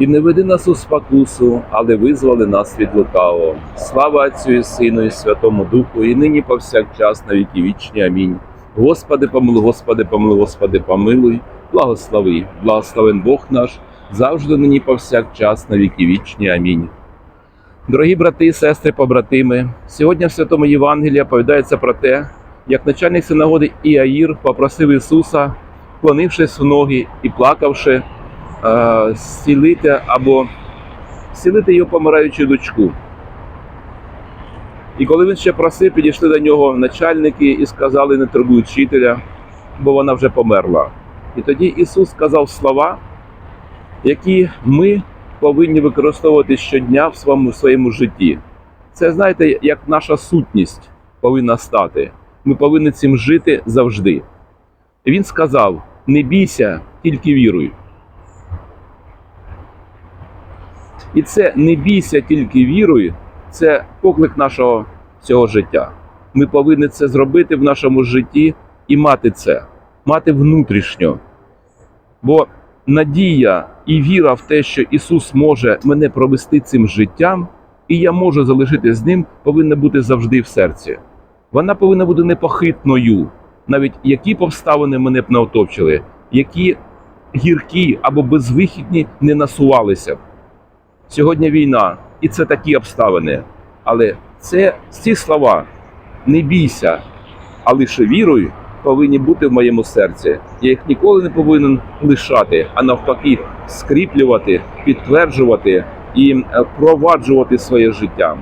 І не веди нас у спокусу, але визвали нас від лукавого. Слава Отцю і Сину, і Святому Духу, і нині повсякчас на віки вічні. Амінь. Господи, помилуй, Господи, помилуй, Господи, помилуй, благослови, благословен Бог наш, завжди нині повсякчас на віки вічні. Амінь. Дорогі брати і сестри, побратими, сьогодні в Святому Євангелії оповідається про те, як начальник синагоги Іаїр попросив Ісуса, вклонившись в ноги і плакавши, зцілити або зцілити його помираючу дочку. І коли він ще просив, підійшли до нього начальники і сказали, не турбуй вчителя, бо вона вже померла. І тоді Ісус сказав слова, які ми повинні використовувати щодня в своєму, в своєму житті. Це, знаєте, як наша сутність повинна стати. Ми повинні цим жити завжди. І Він сказав: не бійся, тільки віруй. І це не бійся, тільки віруй, це поклик нашого цього життя. Ми повинні це зробити в нашому житті і мати це, мати внутрішньо. Бо надія і віра в те, що Ісус може мене провести цим життям, і я можу залишити з ним, повинна бути завжди в серці. Вона повинна бути непохитною, навіть які б обставини мене б не оточили, які гіркі або безвихідні не насувалися б. Сьогодні війна, і це такі обставини. Але це ці слова не бійся, а лише віруй повинні бути в моєму серці. Я їх ніколи не повинен лишати, а навпаки, скріплювати, підтверджувати і е, впроваджувати своє життя.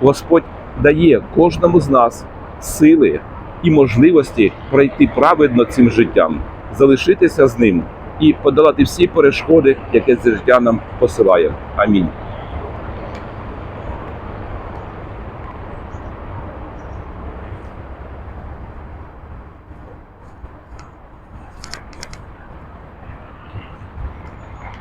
Господь дає кожному з нас сили і можливості пройти праведно цим життям, залишитися з ним і подолати всі перешкоди, які життя нам посилає. Амінь.